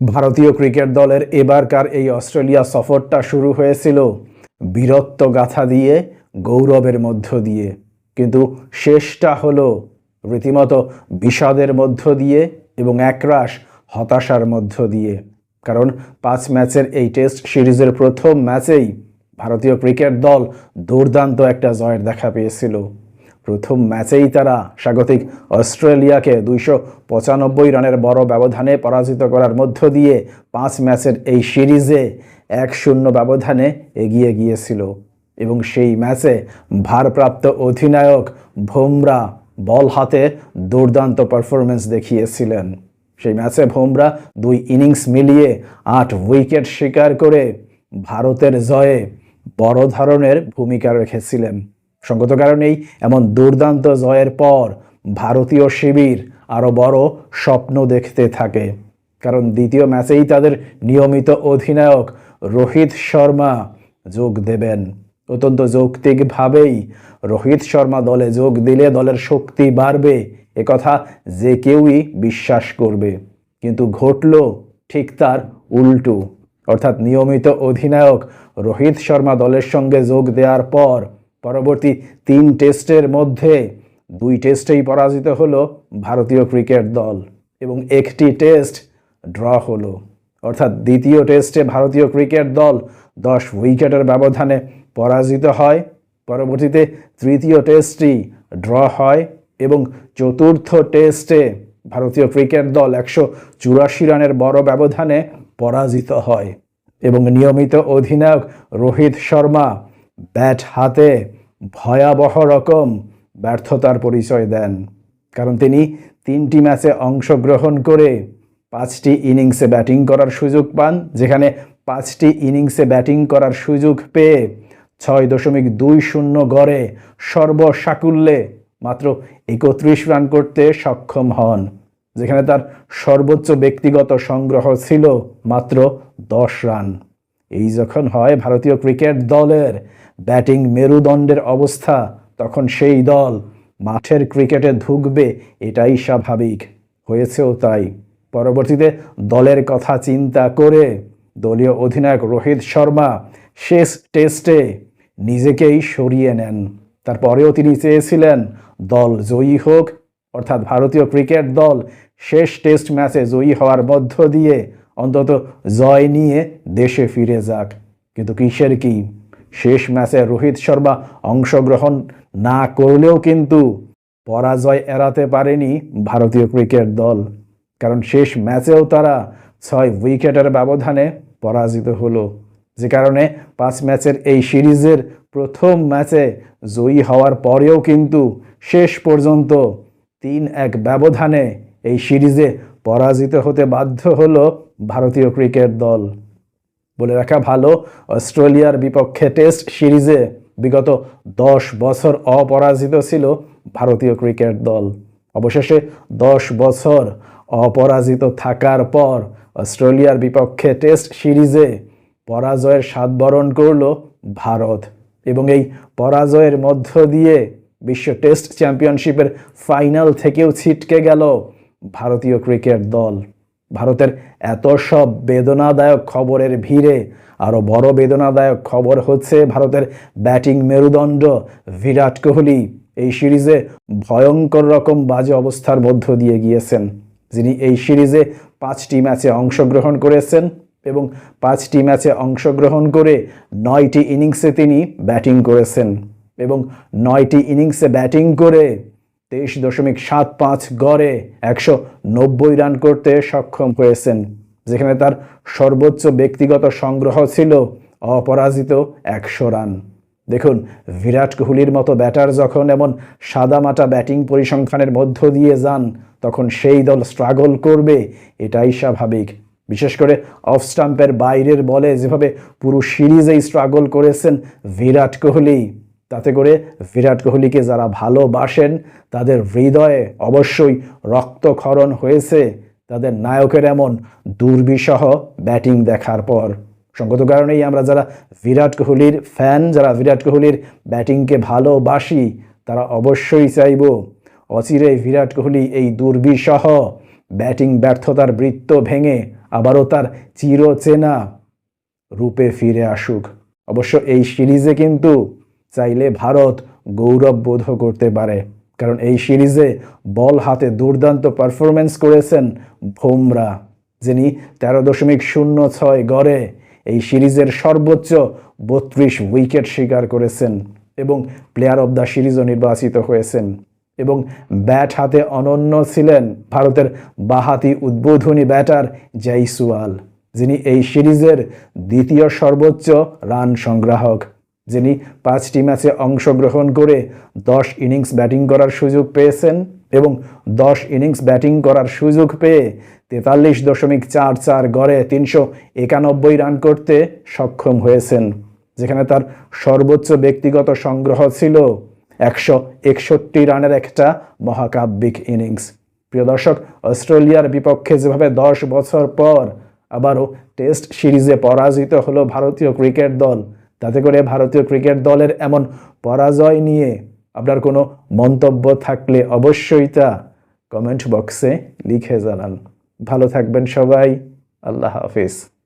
ভারতীয় ক্রিকেট দলের এবারকার এই অস্ট্রেলিয়া সফরটা শুরু হয়েছিল বীরত্ব গাথা দিয়ে, গৌরবের মধ্য দিয়ে। কিন্তু শেষটা হলো রীতিমতো বিষাদের মধ্য দিয়ে এবং একরাশ হতাশার মধ্য দিয়ে। কারণ পাঁচ ম্যাচের এই টেস্ট সিরিজের প্রথম ম্যাচেই ভারতীয় ক্রিকেট দল দুর্দান্ত একটা জয়ের দেখা পেয়েছিল। প্রথম ম্যাচেই তারা স্বাগতিক অস্ট্রেলিয়াকে দুইশো পঁচানব্বই রানের বড় ব্যবধানে পরাজিত করার মধ্য দিয়ে পাঁচ ম্যাচের এই সিরিজে এক শূন্য ব্যবধানে এগিয়ে গিয়েছিল। এবং সেই ম্যাচে ভারপ্রাপ্ত অধিনায়ক ভোমরা বল হাতে দুর্দান্ত পারফরমেন্স দেখিয়েছিলেন। সেই ম্যাচে ভোমরা দুই ইনিংস মিলিয়ে আট উইকেট শিকার করে ভারতের জয়ে বড় ধরনের ভূমিকা রেখেছিলেন। সঙ্গত কারণেই এমন দুর্দান্ত জয়ের পর ভারতীয় শিবির আরও বড় স্বপ্ন দেখতে থাকে। কারণ দ্বিতীয় ম্যাচেই তাদের নিয়মিত অধিনায়ক রোহিত শর্মা যোগ দেবেন। অত্যন্ত যৌক্তিকভাবেই রোহিত শর্মা দলে যোগ দিলে দলের শক্তি বাড়বে একথা যে কেউই বিশ্বাস করবে। কিন্তু ঘটল ঠিক তার উল্টো। অর্থাৎ নিয়মিত অধিনায়ক রোহিত শর্মা দলের সঙ্গে যোগ দেওয়ার পর পরবর্তী তিন টেস্টের মধ্যে দুই টেস্টেই পরাজিত হলো ভারতীয় ক্রিকেট দল এবং একটি টেস্ট ড্র হলো। অর্থাৎ দ্বিতীয় টেস্টে ভারতীয় ক্রিকেট দল দশ উইকেটের ব্যবধানে পরাজিত হয়। পরবর্তীতে তৃতীয় টেস্টটি ড্র হয় এবং চতুর্থ টেস্টে ভারতীয় ক্রিকেট দল একশো চুরাশি রানের বড় ব্যবধানে পরাজিত হয় এবং নিয়মিত অধিনায়ক রোহিত শর্মা ব্যাট হাতে ভয়াবহ রকম ব্যর্থতার পরিচয় দেন। কারণ তিনি তিনটি ম্যাচে অংশগ্রহণ করে পাঁচটি ইনিংসে ব্যাটিং করার সুযোগ পান, যেখানে পাঁচটি ইনিংসে ব্যাটিং করার সুযোগ পেয়ে ছয় দশমিক দুই শূন্য গড়ে সর্বসাকুল্যে মাত্র একত্রিশ রান করতে সক্ষম হন, যেখানে তার সর্বোচ্চ ব্যক্তিগত সংগ্রহ ছিল মাত্র দশ রান। এই যখন হয় ভারতীয় ক্রিকেট দলের ব্যাটিং মেরুদণ্ডের অবস্থা, তখন সেই দল মাঠের ক্রিকেটে ধুকবে, এটাই স্বাভাবিক। হয়েছেও তাই। পরবর্তীতে দলের কথা চিন্তা করে দলীয় অধিনায়ক রোহিত শর্মা শেষ টেস্টে নিজেকেই সরিয়ে নেন। তারপরেও তিনি চেয়েছিলেন দল জয়ী হোক, অর্থাৎ ভারতীয় ক্রিকেট দল শেষ টেস্ট ম্যাচে জয়ী হওয়ার মধ্য দিয়ে অন্তত জয় নিয়ে দেশে ফিরে যাক। কিন্তু কিসের কি? শেষ ম্যাচে রোহিত শর্মা অংশগ্রহণ না করলেও কিন্তু পরাজয় এড়াতে পারেনি ভারতীয় ক্রিকেট দল। কারণ শেষ ম্যাচেও তারা ছয় উইকেটের ব্যবধানে পরাজিত হলো। যে কারণে পাঁচ ম্যাচের এই সিরিজের প্রথম ম্যাচে জয়ী হওয়ার পরেও কিন্তু শেষ পর্যন্ত তিন এক ব্যবধানে এই সিরিজে পরাজিত হতে বাধ্য হলো ভারতীয় ক্রিকেট দল। বলে রাখা ভালো, অস্ট্রেলিয়ার বিপক্ষে টেস্ট সিরিজে বিগত দশ বছর অপরাজিত ছিল ভারতীয় ক্রিকেট দল। অবশেষে দশ বছর অপরাজিত থাকার পর অস্ট্রেলিয়ার বিপক্ষে টেস্ট সিরিজে পরাজয়ের স্বাদ বরণ করল ভারত এবং এই পরাজয়ের মধ্য দিয়ে বিশ্ব টেস্ট চ্যাম্পিয়নশিপের ফাইনাল থেকেও ছিটকে গেল ভারতীয় ক্রিকেট দল। ভারতের এত সব বেদনাদায়ক খবরের ভিড়ে আরও বড় বেদনাদায়ক খবর হচ্ছে ভারতের ব্যাটিং মেরুদণ্ড বিরাট কোহলি। এই সিরিজে ভয়ঙ্কর রকম বাজে অবস্থার মধ্য দিয়ে গিয়েছেন, যিনি এই সিরিজে পাঁচটি ম্যাচে অংশগ্রহণ করেছেন এবং পাঁচটি ম্যাচে অংশগ্রহণ করে নয়টি ইনিংসে তিনি ব্যাটিং করেছেন এবং নয়টি ইনিংসে ব্যাটিং করে তেইশ দশমিক সাত পাঁচ গড়ে একশো নব্বই রান করতে সক্ষম হয়েছেন, যেখানে তার সর্বোচ্চ ব্যক্তিগত সংগ্রহ ছিল অপরাজিত একশো রান। দেখুন, বিরাট কোহলির মতো ব্যাটার যখন এমন সাদামাটা ব্যাটিং পরিসংখ্যানের মধ্য দিয়ে যান, তখন সেই দল স্ট্রাগল করবে, এটাই স্বাভাবিক। বিশেষ করে অফ স্টাম্পের বাইরের বলে যেভাবে পুরো সিরিজেই স্ট্রাগল করেছেন বিরাট কোহলি। তাতে করে বিরাট কোহলিকে যারা ভালোবাসেন, তাদের হৃদয়ে অবশ্যই রক্তক্ষরণ হয়েছে। তাদের নায়কের এমন দুর্বিষহ ব্যাটিং দেখার পর। সঙ্গত কারণেই আমরা যারা বিরাট কোহলির ফ্যান, যারা বিরাট কোহলির ব্যাটিংকে ভালোবাসি, তারা অবশ্যই চাইব অচিরে বিরাট কোহলি এই দুর্বিষহ ব্যাটিং ব্যর্থতার বৃত্ত ভেঙে আবারও তার চিরচেনা রূপে ফিরে আসুক। অবশ্য এই সিরিজে কিন্তু চাইলে ভারত গৌরব বোধ করতে পারে। কারণ এই সিরিজে বল হাতে দুর্দান্ত পারফরমেন্স করেছেন ভোমরা, যিনি তেরো দশমিক শূন্য ছয় গড়ে এই সিরিজের সর্বোচ্চ বত্রিশ উইকেট শিকার করেছেন এবং প্লেয়ার অব দ্য সিরিজও নির্বাচিত হয়েছেন। এবং ব্যাট হাতে অনন্য ছিলেন ভারতের বাহাতি উদ্বোধনী ব্যাটার জয়সওয়াল, যিনি এই সিরিজের দ্বিতীয় সর্বোচ্চ রান সংগ্রাহক। যিনি পাঁচটি ম্যাচে অংশগ্রহণ করে দশ ইনিংস ব্যাটিং করার সুযোগ পেয়েছেন এবং দশ ইনিংস ব্যাটিং করার সুযোগ পেয়ে তেতাল্লিশ দশমিক চার চার গড়ে তিনশো একানব্বই রান করতে সক্ষম হয়েছেন, যেখানে তার সর্বোচ্চ ব্যক্তিগত সংগ্রহ ছিল একশো একষট্টি রানের একটা মহাকাব্যিক ইনিংস। প্রিয় দর্শক, অস্ট্রেলিয়ার বিপক্ষে যেভাবে দশ বছর পর আবারও টেস্ট সিরিজে পরাজিত হলো ভারতীয় ক্রিকেট দল তাতে করে ভারতীয় ক্রিকেট দলের এমন পরাজয় নিয়ে আপনার কোনো মন্তব্য থাকলে অবশ্যই তা কমেন্ট বক্সে লিখে জানান। ভালো থাকবেন সবাই। আল্লাহ হাফিজ।